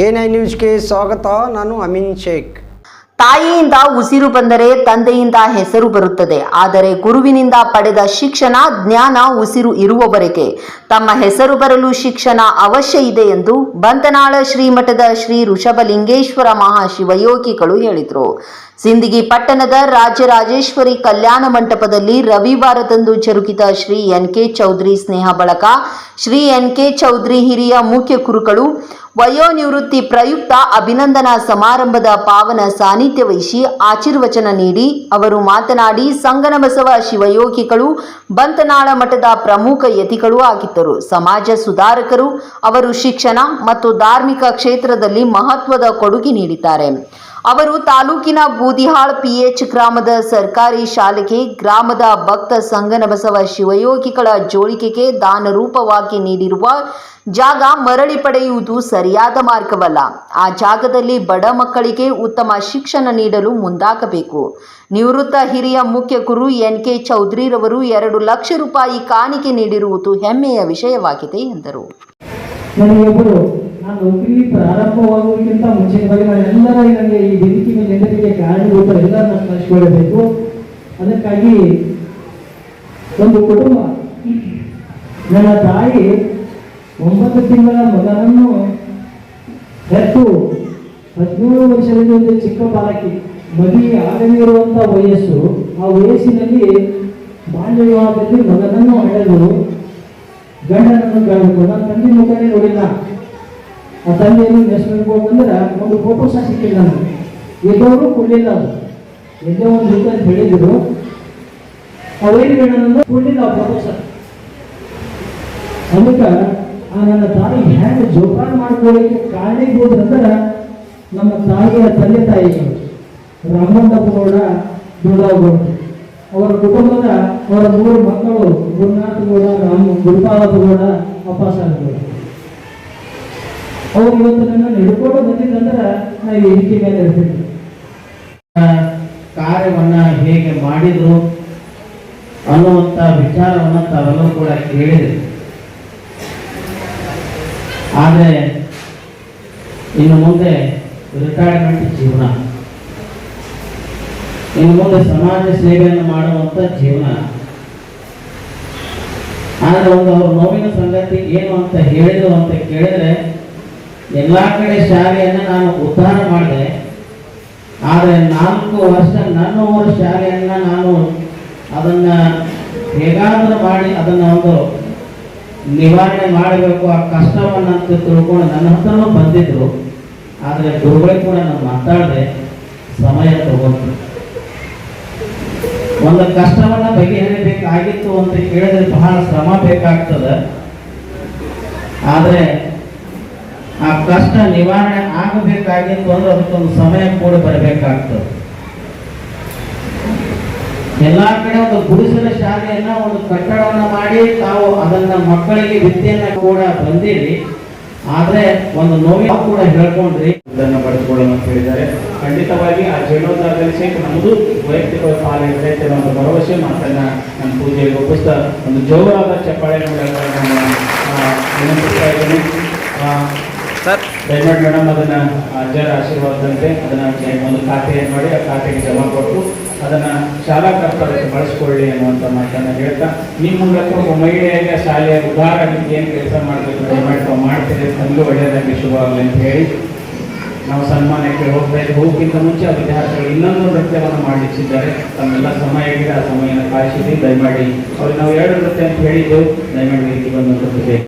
I ನ್ಯೂಸ್ಗೆ ಸ್ವಾಗತ. ನಾನು ಅಮಿನ್ ಶೇಖ್. ತಾಯಿಯಿಂದ ಉಸಿರು ಬಂದರೆ ತಂದೆಯಿಂದ ಹೆಸರು ಬರುತ್ತದೆ. ಆದರೆ ಗುರುವಿನಿಂದ ಪಡೆದ ಶಿಕ್ಷಣ, ಜ್ಞಾನ ಉಸಿರು ಇರುವವರೆಗೆ. ತಮ್ಮ ಹೆಸರು ಬರಲು ಶಿಕ್ಷಣ ಅವಶ್ಯ ಇದೆ ಎಂದು ಬಂತನಾಳ ಶ್ರೀಮಠದ ಶ್ರೀ ಋಷಭಲಿಂಗೇಶ್ವರ ಮಹಾಶಿವಯೋಗಿಗಳು ಹೇಳಿದರು. ಸಿಂದಗಿ ಪಟ್ಟಣದ ರಾಜರಾಜೇಶ್ವರಿ ಕಲ್ಯಾಣ ಮಂಟಪದಲ್ಲಿ ರವಿವಾರದಂದು ಜರುಗಿದ ಶ್ರೀ ಎನ್ ಕೆ ಚೌಧರಿ ಸ್ನೇಹ ಬಳಕ ಶ್ರೀ ಎನ್ ಕೆ ಚೌಧರಿ ಹಿರಿಯ ಮುಖ್ಯ ಕುರುಗಳು ವಯೋನಿವೃತ್ತಿ ಪ್ರಯುಕ್ತ ಅಭಿನಂದನಾ ಸಮಾರಂಭದ ಪಾವನ ಸಾನ್ನಿಧ್ಯ ವಹಿಸಿ ಆಶೀರ್ವಚನ ನೀಡಿ ಅವರು ಮಾತನಾಡಿ ಸಂಗನಬಸವ ಶಿವಯೋಗಿಗಳು, ಬಂತನಾಳ ಮಠದ ಪ್ರಮುಖ ಯತಿಗಳು ಆಗಿದ್ದರು. ಸಮಾಜ ಸುಧಾರಕರು, ಅವರು ಶಿಕ್ಷಣ ಮತ್ತು ಧಾರ್ಮಿಕ ಕ್ಷೇತ್ರದಲ್ಲಿ ಮಹತ್ವದ ಕೊಡುಗೆ ನೀಡಿದ್ದಾರೆ. ಅವರು ತಾಲೂಕಿನ ಬೂದಿಹಾಳ್ ಪಿಎಚ್ ಗ್ರಾಮದ ಸರ್ಕಾರಿ ಶಾಲೆಗೆ ಗ್ರಾಮದ ಭಕ್ತ ಸಂಗನಬಸವ ಶಿವಯೋಗಿಗಳ ಜೋಳಿಕೆಗೆ ದಾನ ರೂಪವಾಗಿ ನೀಡಿರುವ ಜಾಗ ಮರಳಿ ಪಡೆಯುವುದು ಸರಿಯಾದ ಮಾರ್ಗವಲ್ಲ. ಆ ಜಾಗದಲ್ಲಿ ಬಡ ಮಕ್ಕಳಿಗೆ ಉತ್ತಮ ಶಿಕ್ಷಣ ನೀಡಲು ಮುಂದಾಗಬೇಕು. ನಿವೃತ್ತ ಹಿರಿಯ ಮುಖ್ಯ ಗುರು ಎನ್ ಕೆ ಚೌಧರಿರವರು ಎರಡು ಲಕ್ಷ ರೂಪಾಯಿ ಕಾಣಿಕೆ ನೀಡಿರುವುದು ಹೆಮ್ಮೆಯ ವಿಷಯವಾಗಿದೆ ಎಂದರು ನಾನು ನೌಕರಿ ಪ್ರಾರಂಭವಾಗುವುದಕ್ಕಿಂತ ಮುಂಚಿತವಾಗಿ ನಾನು ಎಲ್ಲರ ನನಗೆ ಈ ವೇದಿಕೆ ಮೇಲೆ ಕಾರಣಭೂತ ಎಲ್ಲರೂ ನಾನು ಸ್ಮರಿಸಿಕೊಳ್ಳಬೇಕು ಅದಕ್ಕಾಗಿ ಒಂದು ಕುಟುಂಬ, ನನ್ನ ತಾಯಿ ಒಂಬತ್ತು ತಿಂಗಳ ಮಗನನ್ನು ಹೆತ್ತು ಹದಿನೇಳು ವರ್ಷದಲ್ಲಿ ಒಂದು ಚಿಕ್ಕ ಬಾಲಕಿ, ಮದುವೆ ಆಗದೇ ಇರುವಂಥ ವಯಸ್ಸು, ಆ ವಯಸ್ಸಿನಲ್ಲಿ ಬಾಲ್ಯ ವಿವಾಹದಲ್ಲಿ ಮಗನನ್ನು ಅಳೆದು ಗಂಡನನ್ನು ಕಳೆದುಕೊಂಡು ತಂದೆ ಮುಖನೇ ನೋಡಿಲ್ಲ. ಆ ಇನ್ವೆಸ್ಟ್ಮೆಂಟ್ ನೆನೆಸ್ಬೇಕು ಬಂದ್ರೆ ಒಂದು ಫೋಟೋ ಸಹ ಸಿಕ್ಕಿಲ್ಲ ನನಗೆ ಎದ್ದವರು ಕೊಡಲಿಲ್ಲ ಅದು. ಎಲ್ಲೋ ಒಂದು ರೂಪಾಯಿ ಹೇಳಿದ್ರು. ಅವೇನು ಹೇಳೋಣ ಕೊಡಲಿಲ್ಲ ಆ ಫೋಟೋ ಸಹ. ಅದಕ್ಕೆ ಆ ನನ್ನ ತಾಯಿ ಹ್ಯಾಂಗ ಜೋಪಾನ ಮಾಡ್ಕೊಳ್ಳಿಕ್ಕೆ ಕಾರಣೀಭೂತರಂದ್ರೆ ನಮ್ಮ ತಾಯಿಯ ತಂದೆ ತಾಯಿಗಳು ಗೌಡ ದುರ್ಗಾಗೌಡ ಅವರ ಕುಟುಂಬದ ಅವರ ಮೂರು ಮಕ್ಕಳು ಗುರುನಾಥ ಗೌಡ ರಾಮ ಗುರುಪಾದ ಗೌಡ ಸಾಹೇಬ್ ಗೌಡ ಅವ್ರು ಇವತ್ತು ನನ್ನ ಹಿಡ್ಕೊಂಡು ಬಂದಿದ್ದಂದ್ರೆ ನಾ ವೇದಿಕೆ ಮೇಲೆ ಇರ್ತೀನಿ. ಕಾರ್ಯವನ್ನ ಹೇಗೆ ಮಾಡಿದ್ರು ಅನ್ನುವಂಥ ವಿಚಾರವನ್ನ ತಾವೆಲ್ಲರೂ ಕೂಡ ಕೇಳಿದ್ರು. ಆದರೆ ಇನ್ನು ಮುಂದೆ ರಿಟೈರ್ಮೆಂಟ್ ಜೀವನ, ಇನ್ನು ಮುಂದೆ ಸಮಾಜ ಸೇವೆಯನ್ನು ಮಾಡುವಂತ ಜೀವನ, ಆದ್ರೆ ಒಂದು ಅವ್ರ ನೋವಿನ ಸಂಗತಿ ಏನು ಅಂತ ಹೇಳಿದ್ರು ಅಂತ ಕೇಳಿದ್ರೆ ಎಲ್ಲಾ ಕಡೆ ಶಾಲೆಯನ್ನು ನಾನು ಉದ್ಧಾರ ಮಾಡಿದೆ. ಆದರೆ ನಾಲ್ಕು ವರ್ಷ, ನನ್ನ ಊರ ಶಾಲೆಯನ್ನು ನಾನು ಅದನ್ನ ಹೇಗಾದರೂ ಮಾಡಿ ಅದನ್ನ ಒಂದು ನಿವಾರಣೆ ಮಾಡಬೇಕು. ಆ ಕಷ್ಟವನ್ನು ಅಂತ ತಿಳ್ಕೊಂಡು ನನ್ನ ಹತ್ರನೂ ಬಂದಿದ್ರು. ಆದರೆ ಗುರುಗಳಿಗೆ ಕೂಡ ನಾನು ಮಾತಾಡದೆ. ಸಮಯ ತಗೊಂಡು ಒಂದು ಕಷ್ಟವನ್ನ ಬಗೆಹರಿಬೇಕಾಗಿತ್ತು ಅಂತ ಕೇಳಿದ್ರೆ ಬಹಳ ಶ್ರಮ ಬೇಕಾಗ್ತದೆ. ಆದ್ರೆ ಆ ಕಷ್ಟ ನಿವಾರಣೆ ಆಗಬೇಕಾಗಿತ್ತು ಅಂದ್ರೆ ಅದಕ್ಕೊಂದು ಸಮಯ ಕೂಡ ಬರಬೇಕಾಗ್ತದೆ. ಎಲ್ಲಾ ಕಡೆ ಒಂದು ಗುಡಿಸಲ ಶಾಲೆಯನ್ನ ಒಂದು ಕಟ್ಟಡವನ್ನ ಮಾಡಿ ತಾವು ಅದನ್ನ ಮಕ್ಕಳಿಗೆ ವಿದ್ಯೆಯನ್ನ ಕೂಡ ಬಂದಿರಿ. ಆದ್ರೆ ಒಂದು ನೋವಿನ ಕೂಡ ಹೇಳ್ಕೊಂಡ್ರಿ. ಇದನ್ನು ಪಡೆದುಕೊಳ್ಳೋಣ ಅಂತ ಹೇಳಿದ್ದಾರೆ. ಖಂಡಿತವಾಗಿ ಆ ಜೀರ್ಣೋದ್ಧಾರದಲ್ಲಿ ಸಹಿತ ನಮ್ಮದು ವೈಯಕ್ತಿಕ ಪಾಲ ಅನ್ನೋ ಒಂದು ಭರವಸೆ ಮಾತನ್ನ ನನ್ನ ಪೂಜೆಗೆ ಒಪ್ಪಿಸ್ತಾ ಒಂದು ಜೋರಾದ ಚಪ್ಪಾಳೆ ವಿನಂತಿಸ್ತಾ ಇದ್ದೀನಿ. ಸರ್. ದಯಮಾಡಿ ಮೇಡಮ್ ಅದನ್ನ ಅಜ್ಜರ ಆಶೀರ್ವಾದದಂತೆ ಅದನ್ನ ಒಂದು ಖಾತೆಯನ್ನು ಮಾಡಿ ಆ ಖಾತೆಗೆ ಜಮಾ ಕೊಟ್ಟು ಅದನ್ನ ಶಾಲಾ ಕರ್ತವ್ಯಕ್ಕೆ ಬಳಸ್ಕೊಳ್ಳಿ ಅನ್ನುವಂತ ಮಾತನ್ನ ಹೇಳ್ತಾ ನಿಮ್ಮ ಮೂಲಕ ಒಬ್ಬ ಮಹಿಳೆಯಾಗಿ ಶಾಲೆಯ ಉದ್ಧಾರ ಏನ್ ಕೆಲಸ ಮಾಡಬೇಕು ದಯಮಾಡಿ ಮಾಡ್ತೀರಿ ನಮಗೂ ಒಳ್ಳೆಯದಾಗಿ ಶುಭವಾಗಲಿ ಅಂತ ಹೇಳಿ ನಾವು ಸನ್ಮಾನಕ್ಕೆ ಹೋಗ್ತಾ ಇದ್ದೀವಿ ಹೋಗೋಕ್ಕಿಂತ ಮುಂಚೆ ಆ ವಿದ್ಯಾರ್ಥಿಗಳು ಇನ್ನೊಂದು ನೃತ್ಯವನ್ನು ಮಾಡಲಿಕ್ಕಿದ್ದಾರೆ. ತಮ್ಮೆಲ್ಲ ಸಮಯ ಇದೆ ಆ ಸಮಯನ ಕಾಯಿಸಿದ್ವಿ. ದಯಮಾಡಿ ಅವ್ರಿಗೆ ನಾವು ಎರಡು ನೃತ್ಯ ಅಂತ ಹೇಳಿದ್ದು, ದಯಮಾಡಿ ಇಲ್ಲಿ ಬಂದು